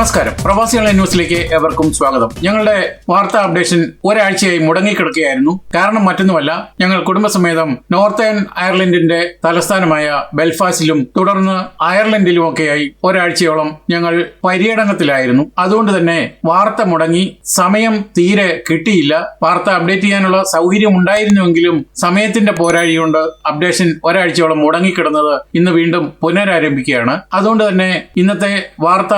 നമസ്കാരം. പ്രവാസികളെ ന്യൂസിലേക്ക് എവർക്കും സ്വാഗതം. ഞങ്ങളുടെ വാർത്താ അപ്ഡേഷൻ ഒരാഴ്ചയായി മുടങ്ങിക്കിടക്കുകയായിരുന്നു. കാരണം മറ്റൊന്നുമല്ല ഞങ്ങൾ കുടുംബസമേതം നോർത്തേൺ അയർലൻഡിന്റെ തലസ്ഥാനമായ ബെൽഫാസ്റ്റിലും തുടർന്ന് അയർലൻഡിലുമൊക്കെയായി ഒരാഴ്ചയോളം ഞങ്ങൾ പര്യടനത്തിലായിരുന്നു. അതുകൊണ്ട് തന്നെ വാർത്ത മുടങ്ങി സമയം തീരെ കിട്ടിയില്ല. വാർത്ത അപ്ഡേറ്റ് ചെയ്യാനുള്ള സൗകര്യം ഉണ്ടായിരുന്നുവെങ്കിലും സമയത്തിന്റെ പോരാഴി കൊണ്ട് അപ്ഡേഷൻ ഒരാഴ്ചയോളം മുടങ്ങിക്കിടന്നത് ഇന്ന് വീണ്ടും പുനരാരംഭിക്കുകയാണ്. അതുകൊണ്ട് തന്നെ ഇന്നത്തെ വാർത്ത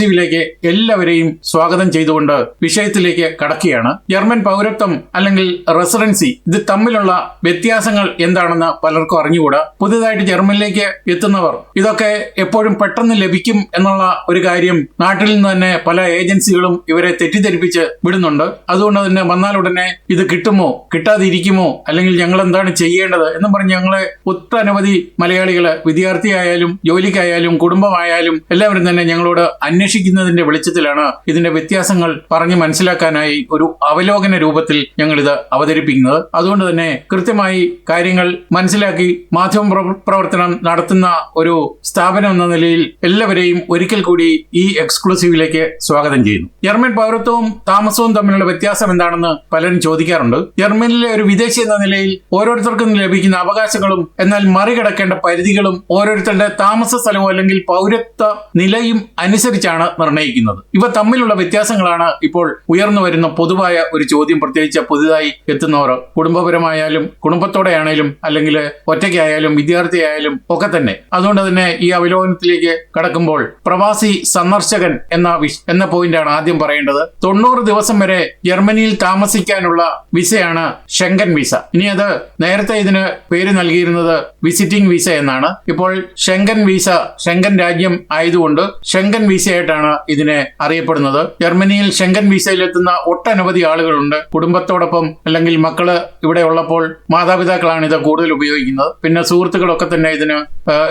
എക്സ്ക്ലൂസീവിലേക്ക് എല്ലാവരെയും സ്വാഗതം ചെയ്തുകൊണ്ട് വിഷയത്തിലേക്ക് കടക്കുകയാണ്. ജർമ്മൻ പൗരത്വം അല്ലെങ്കിൽ റെസിഡൻസി ഇത് തമ്മിലുള്ള വ്യത്യാസങ്ങൾ എന്താണെന്ന് പലർക്കും അറിഞ്ഞുകൂടാ. പുതുതായിട്ട് ജർമ്മനിലേക്ക് എത്തുന്നവർ ഇതൊക്കെ എപ്പോഴും പെട്ടെന്ന് ലഭിക്കും എന്നുള്ള ഒരു കാര്യം നാട്ടിൽ നിന്ന് തന്നെ പല ഏജൻസികളും ഇവരെ തെറ്റിദ്ധരിപ്പിച്ച് വിടുന്നുണ്ട്. അതുകൊണ്ട് തന്നെ വന്നാൽ ഉടനെ ഇത് കിട്ടുമോ കിട്ടാതിരിക്കുമോ അല്ലെങ്കിൽ ഞങ്ങൾ എന്താണ് ചെയ്യേണ്ടത് എന്ന് പറഞ്ഞ് ഞങ്ങളെ ഒട്ടനവധി മലയാളികൾ വിദ്യാർത്ഥിയായാലും ജോലിക്കായാലും കുടുംബമായാലും എല്ലാവരും തന്നെ ഞങ്ങളോട് അന്വേഷിക്കുന്നതിന്റെ വെളിച്ചത്തിലാണ് ഇതിന്റെ വ്യത്യാസങ്ങൾ പറഞ്ഞു മനസ്സിലാക്കാനായി ഒരു അവലോകന രൂപത്തിൽ ഞങ്ങൾ ഇത് അവതരിപ്പിക്കുന്നത്. അതുകൊണ്ട് തന്നെ കൃത്യമായി കാര്യങ്ങൾ മനസ്സിലാക്കി മാധ്യമ പ്രവ- പ്രവർത്തനം നടത്തുന്ന ഒരു സ്ഥാപനം എന്ന നിലയിൽ എല്ലാവരെയും ഒരിക്കൽ കൂടി ഈ എക്സ്ക്ലൂസീവിലേക്ക് സ്വാഗതം ചെയ്യുന്നു. ജർമ്മൻ പൗരത്വവും താമസവും തമ്മിലുള്ള വ്യത്യാസം എന്താണെന്ന് പലരും ചോദിക്കാറുണ്ട്. ജർമ്മനിലെ ഒരു വിദേശി എന്ന നിലയിൽ ഓരോരുത്തർക്കും ലഭിക്കുന്ന അവകാശങ്ങളും എന്നാൽ മറികടക്കേണ്ട പരിധികളും ഓരോരുത്തരുടെ താമസ സ്ഥലവും അല്ലെങ്കിൽ പൗരത്വ നിലയും അനുസരിച്ചാണ് നിർണയിക്കുന്നത് ഇവ തമ്മിലുള്ള വ്യത്യാസങ്ങളാണ് ഇപ്പോൾ ഉയർന്നു വരുന്ന പൊതുവായ ഒരു ചോദ്യം. പ്രത്യേകിച്ച് പുതുതായി എത്തുന്നവർ കുടുംബപരമായാലും കുടുംബത്തോടെയാണേലും അല്ലെങ്കിൽ ഒറ്റയ്ക്കായാലും വിദ്യാർത്ഥിയായാലും ഒക്കെ തന്നെ. അതുകൊണ്ട് തന്നെ ഈ അവലോകനത്തിലേക്ക് കടക്കുമ്പോൾ പ്രവാസി സന്ദർശകൻ എന്ന എന്ന പോയിന്റാണ് ആദ്യം പറയേണ്ടത്. തൊണ്ണൂറ് ദിവസം വരെ ജർമ്മനിയിൽ താമസിക്കാനുള്ള വിസയാണ് ഷെങ്കൻ വിസ. ഇനി അത് നേരത്തെ ഇതിന് പേര് നൽകിയിരുന്നത് വിസിറ്റിംഗ് വിസ എന്നാണ്. ഇപ്പോൾ ഷെങ്കൻ വിസ ഷെങ്കൻ രാജ്യം ആയതുകൊണ്ട് ഷെങ്കൻ വിസയായിട്ടാണ് ഇതിനെ അറിയപ്പെടുന്നത്. ജർമ്മനിയിൽ ഷെങ്കൻ വിസയിലെത്തുന്ന ഒട്ടനവധി ആളുകളുണ്ട്. കുടുംബത്തോടൊപ്പം അല്ലെങ്കിൽ മക്കൾ ഇവിടെ ഉള്ളപ്പോൾ മാതാപിതാക്കളാണ് ഇത് കൂടുതൽ ഉപയോഗിക്കുന്നത്. പിന്നെ സുഹൃത്തുക്കളൊക്കെ തന്നെ ഇതിന്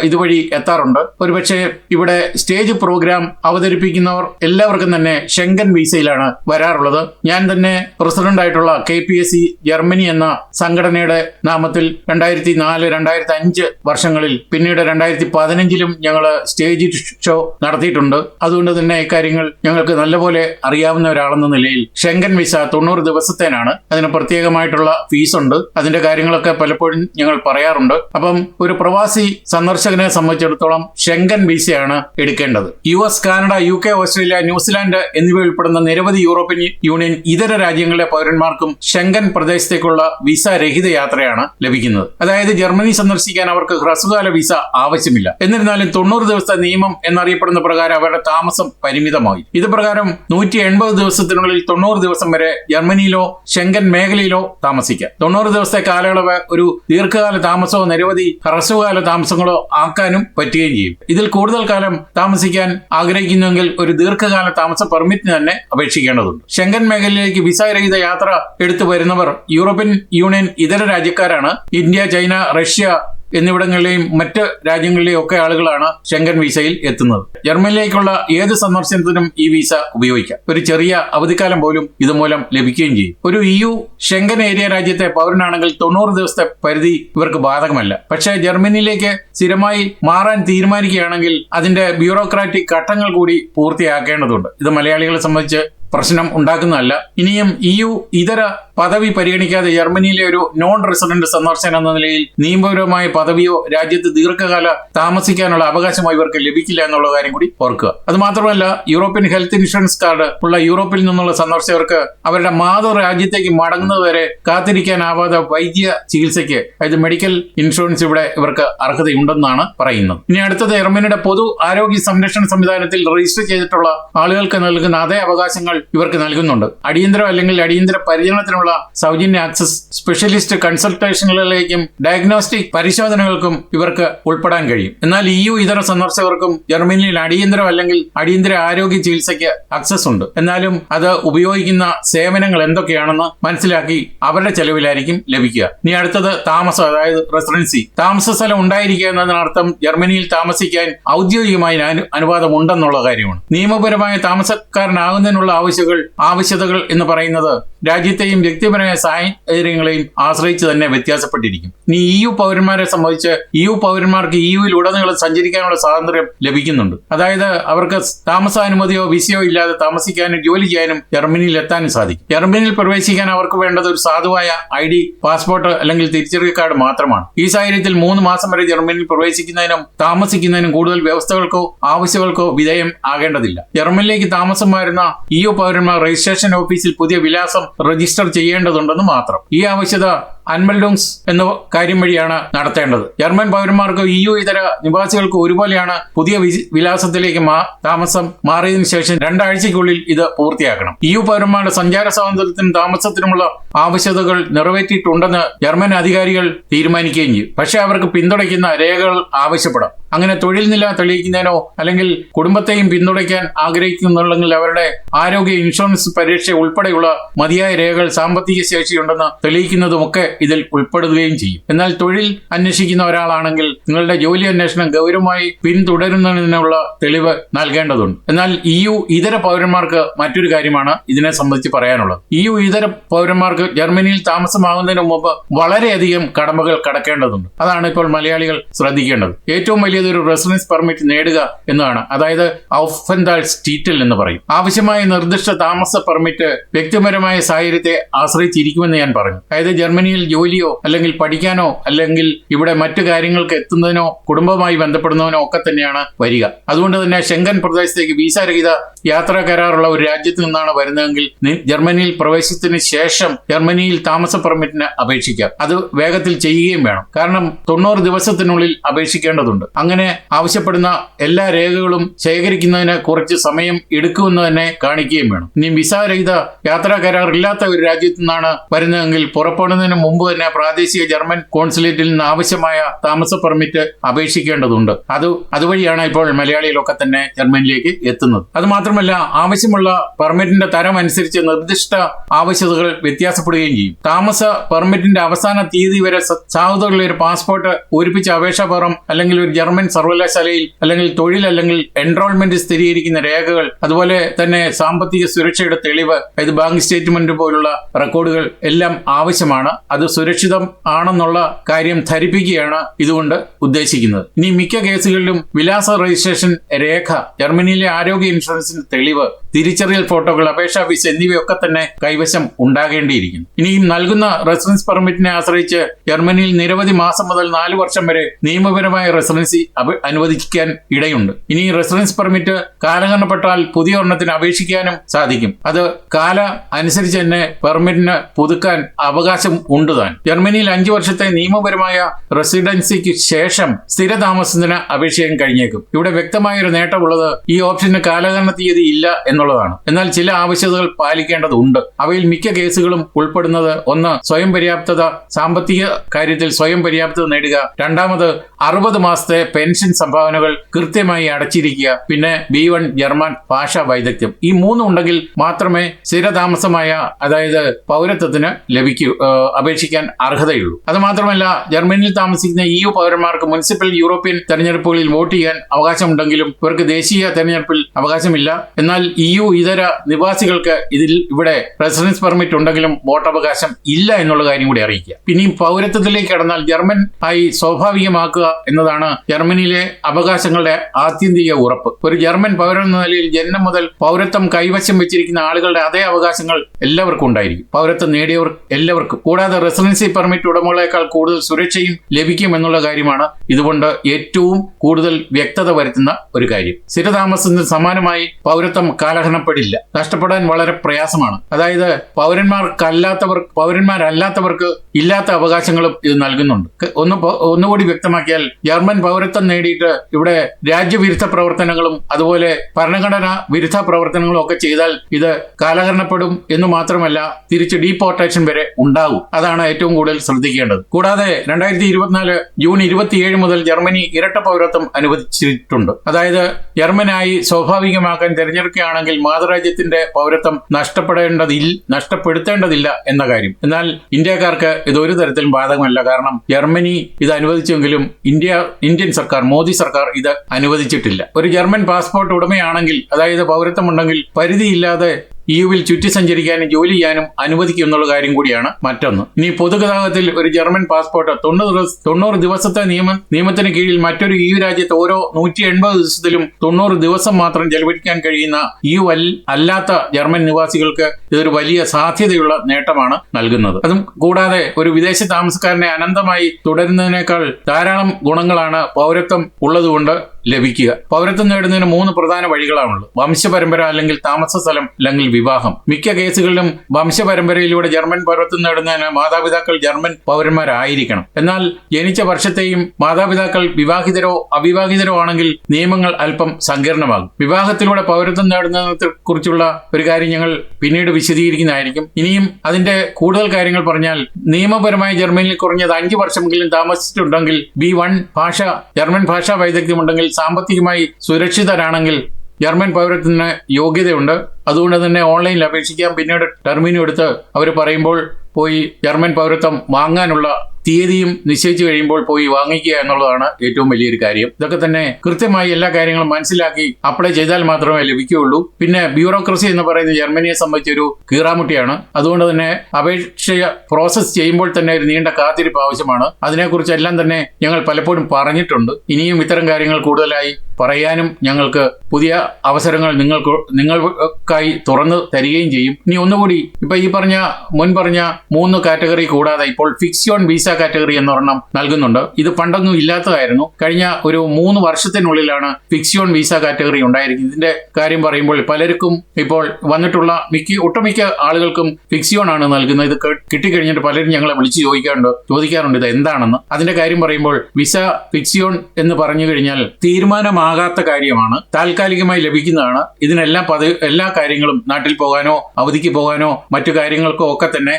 ഇതുവഴി എത്താറുണ്ട്. ഒരുപക്ഷെ ഇവിടെ സ്റ്റേജ് പ്രോഗ്രാം അവതരിപ്പിക്കുന്നവർ എല്ലാവർക്കും തന്നെ ഷെങ്കൻ വിസയിലാണ് വരാറുള്ളത്. ഞാൻ തന്നെ പ്രസിഡന്റ് ആയിട്ടുള്ള K P S C Germany എന്ന സംഘടനയുടെ നാമത്തിൽ രണ്ടായിരത്തി നാല് രണ്ടായിരത്തി അഞ്ച് വർഷങ്ങളിൽ പിന്നീട് രണ്ടായിരത്തി പതിനഞ്ചിലും ഞങ്ങൾ സ്റ്റേജ് ഷോ നടത്തിയിട്ടുണ്ട്. അതുകൊണ്ട് തന്നെ ഇക്കാര്യങ്ങൾ ഞങ്ങൾക്ക് നല്ലപോലെ അറിയാവുന്ന ഒരാളെന്ന നിലയിൽ ഷെങ്കൻ വിസ തൊണ്ണൂറ് ദിവസത്തേനാണ്. അതിന് പ്രത്യേകമായിട്ടുള്ള ഫീസ് ഉണ്ട് അതിന്റെ കാര്യങ്ങളൊക്കെ പലപ്പോഴും ഞങ്ങൾ പറയാറുണ്ട്. അപ്പം ഒരു പ്രവാസി സന്ദർശകനെ സംബന്ധിച്ചിടത്തോളം ഷെങ്കൻ വിസയാണ് എടുക്കേണ്ടത്. U S Canada U K Australia New Zealand എന്നിവ ഉൾപ്പെടുന്ന നിരവധി യൂറോപ്യൻ യൂണിയൻ ഇതര രാജ്യങ്ങളിലെ പൗരന്മാർക്കും ഷെങ്കൻ പ്രദേശത്തേക്കുള്ള വിസ രഹിത യാത്രയാണ് ലഭിക്കുന്നത്. അതായത് ജർമ്മനി സന്ദർശിക്കാൻ അവർക്ക് ഹ്രസ്വകാല വിസ ആവശ്യമില്ല. എന്നിരുന്നാലും തൊണ്ണൂറ് ദിവസത്തെ നിയമം എന്നറിയപ്പെടുന്ന പ്രകാരം അവരുടെ താമസം പരിമിതമായി. ഇത് പ്രകാരം നൂറ്റി എൺപത് ദിവസത്തിനുള്ളിൽ തൊണ്ണൂറ് ദിവസം വരെ ജർമ്മനിയിലോ ശെങ്കൻ മേഖലയിലോ താമസിക്കാം. തൊണ്ണൂറ് ദിവസത്തെ കാലയളവ് ഒരു ദീർഘകാല താമസമോ നിരവധി ഹ്രസ്വകാല താമസങ്ങളോ ആക്കാനും പറ്റുകയും ചെയ്യും. ഇതിൽ കൂടുതൽ കാലം താമസിക്കാൻ ആഗ്രഹിക്കുന്നുവെങ്കിൽ ഒരു ദീർഘകാല താമസ പെർമിറ്റിന് തന്നെ അപേക്ഷിക്കേണ്ടതുണ്ട്. ശെങ്കൻ മേഖലയിലേക്ക് വിസ രഹിത യാത്ര എടുത്തു വരുന്നവർ യൂറോപ്യൻ യൂണിയൻ ഇതര രാജ്യക്കാരാണ്. ഇന്ത്യ ചൈന റഷ്യ എന്നിവിടങ്ങളിലെയും മറ്റ് രാജ്യങ്ങളിലെയും ഒക്കെ ആളുകളാണ് ഷെങ്കൻ വിസയിൽ എത്തുന്നത്. ജർമ്മനിയിലേക്കുള്ള ഏത് സന്ദർശനത്തിനും ഈ വിസ ഉപയോഗിക്കാം. ഒരു ചെറിയ അവധിക്കാലം പോലും ഇതുമൂലം ലഭിക്കുകയും ചെയ്യും. ഒരു ഇയു ഷെങ്കൻ ഏരിയ രാജ്യത്തെ പൗരനാണെങ്കിൽ തൊണ്ണൂറ് ദിവസത്തെ പരിധി ഇവർക്ക് ബാധകമല്ല. പക്ഷേ ജർമ്മനിയിലേക്ക് സ്ഥിരമായി മാറാൻ തീരുമാനിക്കുകയാണെങ്കിൽ അതിന്റെ ബ്യൂറോക്രാറ്റിക് ഘട്ടങ്ങൾ കൂടി പൂർത്തിയാക്കേണ്ടതുണ്ട്. ഇത് മലയാളികളെ സംബന്ധിച്ച് പ്രശ്നം ഉണ്ടാക്കുന്നതല്ല. ഇനിയും ഇയു ഇതര പദവി പരിഗണിക്കാതെ ജർമ്മനിയിലെ ഒരു നോൺ റെസിഡന്റ് സന്ദർശനം എന്ന നിലയിൽ നിയമപരമായ പദവിയോ രാജ്യത്ത് ദീർഘകാല താമസിക്കാനുള്ള അവകാശമോ ഇവർക്ക് ലഭിക്കില്ല എന്നുള്ള കാര്യം കൂടി ഓർക്കുക. അത് മാത്രമല്ല യൂറോപ്യൻ ഹെൽത്ത് ഇൻഷുറൻസ് കാർഡ് ഉള്ള യൂറോപ്പിൽ നിന്നുള്ള സന്ദർശകർക്ക് അവരുടെ മാതൃ രാജ്യത്തേക്ക് മടങ്ങുന്നതുവരെ കാത്തിരിക്കാനാവാതെ വൈദ്യ ചികിത്സയ്ക്ക് അതായത് മെഡിക്കൽ ഇൻഷുറൻസ് ഇവിടെ ഇവർക്ക് അർഹതയുണ്ടെന്നാണ് പറയുന്നത്. ഇനി അടുത്തത് ജർമ്മനിയുടെ പൊതു ആരോഗ്യ സംരക്ഷണ സംവിധാനത്തിൽ രജിസ്റ്റർ ചെയ്തിട്ടുള്ള ആളുകൾക്ക് നൽകുന്ന അതേ അവകാശങ്ങൾ ഇവർക്ക് നൽകുന്നുണ്ട്. അടിയന്തര അല്ലെങ്കിൽ അടിയന്തര പരിചരണത്തിനുള്ള സൗജന്യ ആക്സസ് സ്പെഷ്യലിസ്റ്റ് കൺസൾട്ടേഷനുകളിലേക്കും ഡയഗ്നോസ്റ്റിക് പരിശോധനകൾക്കും ഇവർക്ക് ഉൾപ്പെടാൻ കഴിയും. എന്നാൽ ഇ യു ഇതര സന്ദർശകർക്കും ജർമ്മനിയിൽ അടിയന്തരം അല്ലെങ്കിൽ അടിയന്തര ആരോഗ്യ ചികിത്സയ്ക്ക് ആക്സസ് ഉണ്ട്. എന്നാലും അത് ഉപയോഗിക്കുന്ന സേവനങ്ങൾ എന്തൊക്കെയാണെന്ന് മനസ്സിലാക്കി അവരുടെ ചെലവിലായിരിക്കും ലഭിക്കുക. ഇനി അടുത്തത് താമസം അതായത് റെസിഡൻസി. താമസ സ്ഥലം ഉണ്ടായിരിക്കുക എന്നതിനർത്ഥം ജർമ്മനിയിൽ താമസിക്കാൻ ഔദ്യോഗികമായി അനു- അനുവാദം ഉണ്ടെന്നുള്ള കാര്യമാണ്. നിയമപരമായ താമസക്കാരനാകുന്നതിനുള്ള ആവശ്യങ്ങൾ ആവശ്യതകൾ എന്ന് പറയുന്നത് രാജ്യത്തെയും വ്യക്തിപരമായ സാഹചര്യങ്ങളെയും ആശ്രയിച്ച് തന്നെ വ്യത്യാസപ്പെട്ടിരിക്കും. ഇനി ഇ യു പൗരന്മാരെ സംബന്ധിച്ച് ഇ യു പൗരന്മാർക്ക് ഇ യുവിൽ ഉടനീളം സഞ്ചരിക്കാനുള്ള സ്വാതന്ത്ര്യം ലഭിക്കുന്നുണ്ട്. അതായത് അവർക്ക് താമസാനുമതിയോ വിസയോ ഇല്ലാതെ താമസിക്കാനും ജോലി ചെയ്യാനും ജർമ്മനിയിൽ എത്താനും സാധിക്കും. ജർമ്മനിയിൽ പ്രവേശിക്കാൻ അവർക്ക് വേണ്ടത് ഒരു സാധുവായ ഐ ഡി പാസ്പോർട്ട് അല്ലെങ്കിൽ തിരിച്ചറിയൽ കാർഡ് മാത്രമാണ്. ഈ സാഹചര്യത്തിൽ മൂന്ന് മാസം വരെ ജർമ്മനിയിൽ പ്രവേശിക്കുന്നതിനും താമസിക്കുന്നതിനും കൂടുതൽ വ്യവസ്ഥകൾക്കോ ആവശ്യങ്ങൾക്കോ വിധേയം ആകേണ്ടതില്ല. ജർമ്മനിയിലേക്ക് താമസം വരുന്ന ഇ യു പൗരന്മാർ രജിസ്ട്രേഷൻ ഓഫീസിൽ പുതിയ വിലാസം രജിസ്റ്റർ ചെയ്യേണ്ടതുണ്ടെന്ന് മാത്രം. ഈ ആവശ്യത അൻമൽഡുങ്സ് എന്ന കാര്യം വഴിയാണ് നടത്തേണ്ടത്. ജർമ്മൻ പൗരന്മാർക്ക് ഇ യു ഇതര നിവാസികൾക്ക് ഒരുപോലെയാണ് പുതിയ വിലാസത്തിലേക്ക് താമസം മാറിയതിനു ശേഷം രണ്ടാഴ്ചയ്ക്കുള്ളിൽ ഇത് പൂർത്തിയാക്കണം. ഇ യു പൗരന്മാരുടെ സഞ്ചാര സ്വാതന്ത്ര്യത്തിനും താമസത്തിനുമുള്ള ആവശ്യകതകൾ നിറവേറ്റിയിട്ടുണ്ടെന്ന് ജർമ്മൻ അധികാരികൾ തീരുമാനിക്കുകയും ചെയ്യും. പക്ഷേ അവർക്ക് പിന്തുണയ്ക്കുന്ന രേഖകൾ ആവശ്യപ്പെടാം. അങ്ങനെ തൊഴിൽ നില തെളിയിക്കുന്നതിനോ അല്ലെങ്കിൽ കുടുംബത്തെയും പിന്തുണയ്ക്കാൻ ആഗ്രഹിക്കുന്നുണ്ടെങ്കിൽ അവരുടെ ആരോഗ്യ ഇൻഷുറൻസ് പരീക്ഷ ഉൾപ്പെടെയുള്ള മതിയായ രേഖകൾ സാമ്പത്തിക ശേഷിയുണ്ടെന്ന് തെളിയിക്കുന്നതുമൊക്കെ ഇതിൽ ഉൾപ്പെടുകയും ചെയ്യും. എന്നാൽ തൊഴിൽ അന്വേഷിക്കുന്ന ഒരാളാണെങ്കിൽ നിങ്ങളുടെ ജോലി അന്വേഷണം ഗൗരവമായി പിന്തുടരുന്നതിനുള്ള തെളിവ് നൽകേണ്ടതുണ്ട്. എന്നാൽ ഇ യു ഇതര പൗരന്മാർക്ക് മറ്റൊരു കാര്യമാണ് ഇതിനെ സംബന്ധിച്ച് പറയാനുള്ളത്. ഇ യു ഇതര പൗരന്മാർക്ക് ജർമ്മനിയിൽ താമസമാകുന്നതിന് മുമ്പ് വളരെയധികം കടമകൾ കടക്കേണ്ടതുണ്ട്. അതാണ് ഇപ്പോൾ മലയാളികൾ ശ്രദ്ധിക്കേണ്ടത്. ഏറ്റവും വലിയതൊരു റെസിഡൻസ് പെർമിറ്റ് നേടുക എന്നതാണ്. അതായത് ഔഫൻദാൾ ടീറ്റൽ എന്ന് പറയും. ആവശ്യമായ നിർദ്ദിഷ്ട താമസ പെർമിറ്റ് വ്യക്തിപരമായ സാഹചര്യത്തെ ആശ്രയിച്ചിരിക്കുമെന്ന് ഞാൻ പറഞ്ഞു. അതായത് ജർമ്മനിയിൽ ജോലിയോ അല്ലെങ്കിൽ പഠിക്കാനോ അല്ലെങ്കിൽ ഇവിടെ മറ്റു കാര്യങ്ങൾക്ക് എത്തുന്നതിനോ കുടുംബമായി ബന്ധപ്പെടുന്നതിനോ ഒക്കെ തന്നെയാണ് വരിക. അതുകൊണ്ട് തന്നെ ഷെങ്കൻ പ്രദേശത്തേക്ക് വിസാരഹിത യാത്രാ കരാറുള്ള ഒരു രാജ്യത്ത് നിന്നാണ് വരുന്നതെങ്കിൽ ജർമ്മനിയിൽ പ്രവേശത്തിന് ശേഷം ജർമ്മനിയിൽ താമസ പെർമിറ്റിന് അപേക്ഷിക്കാം. അത് വേഗത്തിൽ ചെയ്യുകയും വേണം. കാരണം തൊണ്ണൂറ് ദിവസത്തിനുള്ളിൽ അപേക്ഷിക്കേണ്ടതുണ്ട്. അങ്ങനെ ആവശ്യപ്പെടുന്ന എല്ലാ രേഖകളും ശേഖരിക്കുന്നതിന് കുറച്ച് സമയം എടുക്കുമെന്ന് തന്നെ കാണിക്കുകയും വേണം. ഇനി വിസാരഹിത യാത്രാ കരാർ ഇല്ലാത്ത ഒരു രാജ്യത്തു നിന്നാണ് വരുന്നതെങ്കിൽ പുറപ്പെടുന്നതിന് മുമ്പ് തന്നെ പ്രാദേശിക ജർമ്മൻ കോൺസുലേറ്റിൽ നിന്ന് ആവശ്യമായ താമസ പെർമിറ്റ് അപേക്ഷിക്കേണ്ടതുണ്ട്. അത് അതുവഴിയാണ് ഇപ്പോൾ മലയാളികളൊക്കെ തന്നെ ജർമ്മനിയിലേക്ക് എത്തുന്നത്. അത് മാത്രമല്ല ആവശ്യമുള്ള പെർമിറ്റിന്റെ തരം അനുസരിച്ച് നിർദ്ദിഷ്ട ആവശ്യതകൾ വ്യത്യാസപ്പെടുകയും ചെയ്യും. താമസ പെർമിറ്റിന്റെ അവസാന തീയതി വരെ സാധുതയുള്ള ഒരു പാസ്പോർട്ട് പൂരിപ്പിച്ച അപേക്ഷാപത്രം അല്ലെങ്കിൽ ഒരു ജർമ്മൻ സർവകലാശാലയിൽ അല്ലെങ്കിൽ തൊഴിൽ അല്ലെങ്കിൽ എൻറോൾമെന്റ് സ്ഥിരീകരിക്കുന്ന രേഖകൾ അതുപോലെ തന്നെ സാമ്പത്തിക സുരക്ഷയുടെ തെളിവ് ഇത് ബാങ്ക് സ്റ്റേറ്റ്മെന്റ് പോലുള്ള റെക്കോർഡുകൾ എല്ലാം ആവശ്യമാണ്. അത് സുരക്ഷിതം ആണെന്നുള്ള കാര്യം ധരിപ്പിക്കുകയാണ് ഇതുകൊണ്ട് ഉദ്ദേശിക്കുന്നത്. ഇനി മിക്ക കേസുകളിലും വിലാസ രജിസ്ട്രേഷൻ രേഖ ജർമ്മനിയിലെ ആരോഗ്യ ഇൻഷുറൻസിന് തെളിവ് തിരിച്ചറിയൽ ഫോട്ടോകൾ അപേക്ഷാ ഫീസ് എന്നിവയൊക്കെ തന്നെ കൈവശം ഉണ്ടാകേണ്ടിയിരിക്കുന്നു. ഇനിയും നൽകുന്ന റെസിഡൻസ് പെർമിറ്റിനെ ആശ്രയിച്ച് ജർമ്മനിയിൽ നിരവധി മാസം മുതൽ നാല് വർഷം വരെ നിയമപരമായ റെസിഡൻസി അനുവദിക്കാൻ ഇടയുണ്ട്. ഇനി റെസിഡൻസ് പെർമിറ്റ് കാലഹരണപ്പെട്ടാൽ പുതിയ ഒരെണ്ണത്തിന് അപേക്ഷിക്കാനും സാധിക്കും. അത് കാല അനുസരിച്ച് തന്നെ പെർമിറ്റിന് പുതുക്കാൻ അവകാശം ഉണ്ട് താൻ. ജർമ്മനിയിൽ അഞ്ചു വർഷത്തെ നിയമപരമായ റെസിഡൻസിക്ക് ശേഷം സ്ഥിരതാമസത്തിന് അപേക്ഷിക്കാൻ കഴിഞ്ഞേക്കും. ഇവിടെ വ്യക്തമായ ഒരു നേട്ടമുള്ളത് ഈ ഓപ്ഷന് കാലഹരണ തീയതി ഇല്ല എന്നുള്ളതാണ്. എന്നാൽ ചില ആവശ്യതകൾ പാലിക്കേണ്ടതുണ്ട്. അവയിൽ മിക്ക കേസുകളും ഉൾപ്പെടുന്നത് ഒന്ന് സ്വയം പര്യാപ്തത സാമ്പത്തിക കാര്യത്തിൽ സ്വയം പര്യാപ്തത നേടുക. രണ്ടാമത് അറുപത് മാസത്തെ പെൻഷൻ സംഭാവനകൾ കൃത്യമായി അടച്ചിരിക്കുക. പിന്നെ ബി വൺ ജർമ്മൻ ഭാഷാ വൈദഗ്ധ്യം. ഈ മൂന്നുണ്ടെങ്കിൽ മാത്രമേ സ്ഥിരതാമസമായ അതായത് പൗരത്വത്തിന് ലഭിക്കൂ അപേക്ഷിക്കാൻ അർഹതയുള്ളൂ. അത് മാത്രമല്ല ജർമ്മനിയിൽ താമസിക്കുന്ന ഇ യു പൗരന്മാർക്ക് മുനിസിപ്പൽ യൂറോപ്യൻ തെരഞ്ഞെടുപ്പുകളിൽ വോട്ട് ചെയ്യാൻ അവകാശമുണ്ടെങ്കിലും ഇവർക്ക് ദേശീയ തെരഞ്ഞെടുപ്പിൽ അവകാശമില്ല. എന്നാൽ ഇ യു ഇതര നിവാസികൾക്ക് ഇതിൽ ഇവിടെ റെസിഡൻസ് പെർമിറ്റ് ഉണ്ടെങ്കിലും വോട്ടവകാശം ഇല്ല എന്നുള്ള കാര്യം കൂടി അറിയിക്കുക. പിന്നെയും പൗരത്വത്തിലേക്ക് കടന്നാൽ ജർമ്മൻ ആയി സ്വാഭാവികമാക്കുക എന്നതാണ് ജർമ്മനിയിലെ അവകാശങ്ങളുടെ ആത്യന്തിക ഉറപ്പ്. ഒരു ജർമ്മൻ പൗരൻ എന്ന നിലയിൽ ജന്മം മുതൽ പൗരത്വം കൈവശം വെച്ചിരിക്കുന്ന ആളുകളുടെ അതേ അവകാശങ്ങൾ എല്ലാവർക്കും ഉണ്ടായിരിക്കും. പൗരത്വം നേടിയവർ എല്ലാവർക്കും. കൂടാതെ റെസിഡൻസി പെർമിറ്റ് ഉടമകളെക്കാൾ കൂടുതൽ സുരക്ഷയും ലഭിക്കും എന്നുള്ള കാര്യമാണ് ഇതുകൊണ്ട് ഏറ്റവും കൂടുതൽ വ്യക്തത വരുത്തുന്ന ഒരു കാര്യം. സ്ഥിരതാമസത്തിന് സമാനമായി പൗരത്വം കാലഹരണപ്പെടില്ല നഷ്ടപ്പെടാൻ വളരെ പ്രയാസമാണ്. അതായത് പൗരന്മാർക്കല്ലാത്തവർ പൗരന്മാരല്ലാത്തവർക്ക് ഇല്ലാത്ത അവകാശങ്ങളും ഇത് നൽകുന്നുണ്ട്. ഒന്ന് ഒന്നുകൂടി വ്യക്തമാക്കിയാൽ ജർമ്മൻ പൗരത്വം നേടിയിട്ട് ഇവിടെ രാജ്യവിരുദ്ധ പ്രവർത്തനങ്ങളും അതുപോലെ ഭരണഘടന വിരുദ്ധ പ്രവർത്തനങ്ങളും ഒക്കെ ചെയ്താൽ ഇത് കാലഹരണപ്പെടും എന്ന് മാത്രമല്ല തിരിച്ച് ഡീപ്പോർട്ടേഷൻ വരെ ഉണ്ടാകും. അതാണ് ഏറ്റവും കൂടുതൽ ശ്രദ്ധിക്കേണ്ടത്. കൂടാതെ രണ്ടായിരത്തി ഇരുപത്തിനാല് ജൂൺ ഇരുപത്തിയേഴ് മുതൽ ജർമ്മനി ഇരട്ട പൗരത്വം അനുവദിച്ചിട്ടുണ്ട്. അതായത് ജർമ്മനായി സ്വാഭാവികമാക്കാൻ തിരഞ്ഞെടുക്കുകയാണെങ്കിൽ മാതൃരാജ്യത്തിന്റെ പൗരത്വം നഷ്ടപ്പെടേണ്ടതില്ല നഷ്ടപ്പെടുത്തേണ്ടതില്ല എന്ന കാര്യം. എന്നാൽ ഇന്ത്യക്കാർക്ക് ഇത് ഒരു തരത്തിലും ബാധകമല്ല. കാരണം ജർമ്മനി ഇത് അനുവദിച്ചെങ്കിലും ഇന്ത്യ ഇന്ത്യൻ സർക്കാർ മോദി സർക്കാർ ഇത് അനുവദിച്ചിട്ടില്ല. ഒരു ജർമ്മൻ പാസ്പോർട്ട് ഉടമയാണെങ്കിൽ അതായത് പൗരത്വം ഉണ്ടെങ്കിൽ പരിധിയില്ലാതെ യുവിൽ ചുറ്റി സഞ്ചരിക്കാനും ജോലി ചെയ്യാനും അനുവദിക്കും എന്നുള്ള കാര്യം കൂടിയാണ് മറ്റൊന്ന്. ഇനി പൊതുഗതാഗതത്തിൽ ഒരു ജർമ്മൻ പാസ്പോർട്ട് തൊണ്ണൂറ് തൊണ്ണൂറ് ദിവസത്തെ നിയമ നിയമത്തിന് കീഴിൽ മറ്റൊരു യു രാജ്യത്ത് ഓരോ നൂറ്റി എൺപത് ദിവസത്തിലും തൊണ്ണൂറ് ദിവസം മാത്രം ചെലവഴിക്കാൻ കഴിയുന്ന യു അല്ലാത്ത ജർമ്മൻ നിവാസികൾക്ക് ഇതൊരു വലിയ സാധ്യതയുള്ള നേട്ടമാണ് നൽകുന്നത്. അതും കൂടാതെ ഒരു വിദേശ താമസക്കാരനെ അനന്തമായി തുടരുന്നതിനേക്കാൾ ധാരാളം ഗുണങ്ങളാണ് പൗരത്വം ഉള്ളതുകൊണ്ട് ലഭിക്കുക. പൗരത്വം നേടുന്നതിന് മൂന്ന് പ്രധാന വഴികളാണുള്ളത്. വംശപരമ്പര അല്ലെങ്കിൽ താമസ സ്ഥലം അല്ലെങ്കിൽ വിവാഹം. മിക്ക കേസുകളിലും വംശപരമ്പരയിലൂടെ ജർമ്മൻ പൗരത്വം നേടുന്നതിന് മാതാപിതാക്കൾ ജർമ്മൻ പൗരന്മാരായിരിക്കണം. എന്നാൽ ജനിച്ച വർഷത്തെയും മാതാപിതാക്കൾ വിവാഹിതരോ അവിവാഹിതരോ ആണെങ്കിൽ നിയമങ്ങൾ അല്പം സങ്കീർണമാകും. വിവാഹത്തിലൂടെ പൗരത്വം നേടുന്നതിനെ കുറിച്ചുള്ള ഒരു കാര്യം ഞങ്ങൾ പിന്നീട് വിശദീകരിക്കുന്നതായിരിക്കും. ഇനിയും അതിന്റെ കൂടുതൽ കാര്യങ്ങൾ പറഞ്ഞാൽ നിയമപരമായി ജർമ്മനിയിൽ കുറഞ്ഞത് അഞ്ച് വർഷമെങ്കിലും താമസിച്ചിട്ടുണ്ടെങ്കിൽ ബി വൺ ഭാഷ ജർമ്മൻ ഭാഷാ വൈദഗ്ധ്യമുണ്ടെങ്കിൽ സാമ്പത്തികമായി സുരക്ഷിതരാണെങ്കിൽ ജർമ്മൻ പൗരത്വത്തിന് യോഗ്യതയുണ്ട്. അതുകൊണ്ട് തന്നെ ഓൺലൈനിൽ അപേക്ഷിക്കാം. പിന്നീട് ടെർമിനും എടുത്ത് അവർ പറയുമ്പോൾ പോയി ജർമ്മൻ പൗരത്വം വാങ്ങാനുള്ള തീയതിയും നിശ്ചയിച്ചു കഴിയുമ്പോൾ പോയി വാങ്ങിക്കുക എന്നുള്ളതാണ് ഏറ്റവും വലിയൊരു കാര്യം. ഇതൊക്കെ തന്നെ കൃത്യമായി എല്ലാ കാര്യങ്ങളും മനസ്സിലാക്കി അപ്ലൈ ചെയ്താൽ മാത്രമേ ലഭിക്കുകയുള്ളൂ. പിന്നെ ബ്യൂറോക്രസി എന്ന് പറയുന്നത് ജർമ്മനിയെ സംബന്ധിച്ച് ഒരു കീറാമുട്ടിയാണ്. അതുകൊണ്ട് തന്നെ അപേക്ഷ പ്രോസസ് ചെയ്യുമ്പോൾ തന്നെ ഒരു നീണ്ട കാത്തിരിപ്പ് ആവശ്യമാണ്. അതിനെക്കുറിച്ചെല്ലാം തന്നെ ഞങ്ങൾ പലപ്പോഴും പറഞ്ഞിട്ടുണ്ട്. ഇനിയും ഇത്തരം കാര്യങ്ങൾ കൂടുതലായി പറയാനും ഞങ്ങൾക്ക് പുതിയ അവസരങ്ങൾ നിങ്ങൾക്ക് നിങ്ങൾക്കായി തുറന്നു തരികയും ചെയ്യും. ഇനി ഒന്നുകൂടി ഇപ്പൊ ഈ പറഞ്ഞ മുൻ പറഞ്ഞ മൂന്ന് കാറ്റഗറി കൂടാതെ ഇപ്പോൾ ഫിക്സ് ഓൺ വിസ കാറ്റഗറി എന്നൊരെണ്ണം നൽകുന്നുണ്ട്. ഇത് പണ്ടൊന്നും ഇല്ലാത്തതായിരുന്നു. കഴിഞ്ഞ ഒരു മൂന്ന് വർഷത്തിനുള്ളിലാണ് ഫിക്സിയോൺ വിസ കാറ്റഗറി ഉണ്ടായിരിക്കുന്നത്. ഇതിന്റെ കാര്യം പറയുമ്പോൾ പലർക്കും ഇപ്പോൾ വന്നിട്ടുള്ള മിക്ക ഒട്ടുമിക്ക ആളുകൾക്കും ഫിക്സിയോൺ ആണ് നൽകുന്നത്. ഇത് കിട്ടിക്കഴിഞ്ഞിട്ട് പലരും ഞങ്ങളെ വിളിച്ച് ചോദിക്കാറുണ്ട് ചോദിക്കാറുണ്ട് ഇത് എന്താണെന്ന്. അതിന്റെ കാര്യം പറയുമ്പോൾ വിസ ഫിക്സിയോൺ എന്ന് പറഞ്ഞു കഴിഞ്ഞാൽ തീരുമാനമാകാത്ത കാര്യമാണ്. താൽക്കാലികമായി ലഭിക്കുന്നതാണ്. ഇതിനെല്ലാം പതി എല്ലാ കാര്യങ്ങളും നാട്ടിൽ പോകാനോ അവധിക്ക് പോകാനോ മറ്റു കാര്യങ്ങൾക്കോ ഒക്കെ തന്നെ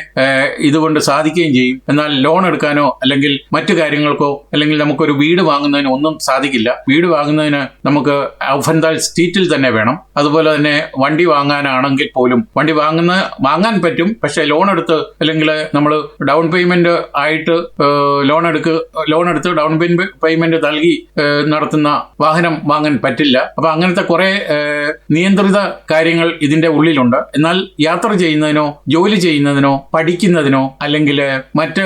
ഇതുകൊണ്ട് സാധിക്കുകയും ചെയ്യും. എന്നാൽ ലോൺ എടുക്കാനോ അല്ലെങ്കിൽ മറ്റു കാര്യങ്ങൾക്കോ അല്ലെങ്കിൽ നമുക്കൊരു വീട് വാങ്ങുന്നതിനോ ഒന്നും സാധിക്കില്ല. വീട് വാങ്ങുന്നതിന് നമുക്ക് ഔഫൻതാൽ സ്ട്രീറ്റിൽ തന്നെ വേണം. അതുപോലെ തന്നെ വണ്ടി വാങ്ങാനാണെങ്കിൽ പോലും വണ്ടി വാങ്ങുന്ന വാങ്ങാൻ പറ്റും. പക്ഷേ ലോൺ എടുത്ത് അല്ലെങ്കിൽ നമ്മൾ ഡൗൺ പേയ്മെന്റ് ആയിട്ട് ലോൺ എടുക്ക് ലോൺ എടുത്ത് ഡൗൺ പേയ്മെന്റ് നൽകി നടത്തുന്ന വാഹനം വാങ്ങാൻ പറ്റില്ല. അപ്പൊ അങ്ങനത്തെ കുറെ നിയന്ത്രിത കാര്യങ്ങൾ ഇതിന്റെ ഉള്ളിലുണ്ട്. എന്നാൽ യാത്ര ചെയ്യുന്നതിനോ ജോലി ചെയ്യുന്നതിനോ പഠിക്കുന്നതിനോ അല്ലെങ്കിൽ മറ്റ്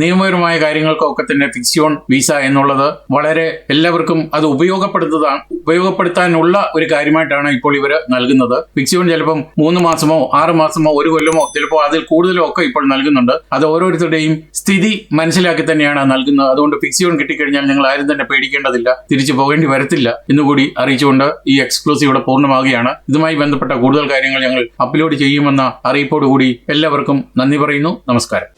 നിയമപരമായ കാര്യങ്ങൾക്കൊക്കെ തന്നെ ഫിക്സിയോൺ വിസ എന്നുള്ളത് വളരെ എല്ലാവർക്കും അത് ഉപയോഗപ്പെടുത്തതാണ് ഉപയോഗപ്പെടുത്താനുള്ള ഒരു കാര്യമായിട്ടാണ് ഇപ്പോൾ ഇവർ നൽകുന്നത്. ഫിക്സിയോൺ ചിലപ്പം മൂന്ന് മാസമോ ആറ് മാസമോ ഒരു കൊല്ലമോ ചിലപ്പോൾ അതിൽ കൂടുതലോ ഒക്കെ ഇപ്പോൾ നൽകുന്നുണ്ട്. അത് ഓരോരുത്തരുടെയും സ്ഥിതി മനസ്സിലാക്കി തന്നെയാണ് നൽകുന്നത്. അതുകൊണ്ട് ഫിക്സിയോൺ കിട്ടിക്കഴിഞ്ഞാൽ നിങ്ങൾ ആരും തന്നെ പേടിക്കേണ്ടതില്ല. തിരിച്ചു പോകേണ്ടി വരത്തില്ല എന്നുകൂടി അറിയിച്ചുകൊണ്ട് ഈ എക്സ്ക്ലൂസീവ് ഇവിടെ പൂർണമാവുകയാണ്. ഇതുമായി ബന്ധപ്പെട്ട കൂടുതൽ കാര്യങ്ങൾ ഞങ്ങൾ അപ്ലോഡ് ചെയ്യുമെന്ന അറിയിപ്പോടുകൂടി എല്ലാവർക്കും നന്ദി പറയുന്നു. നമസ്കാരം.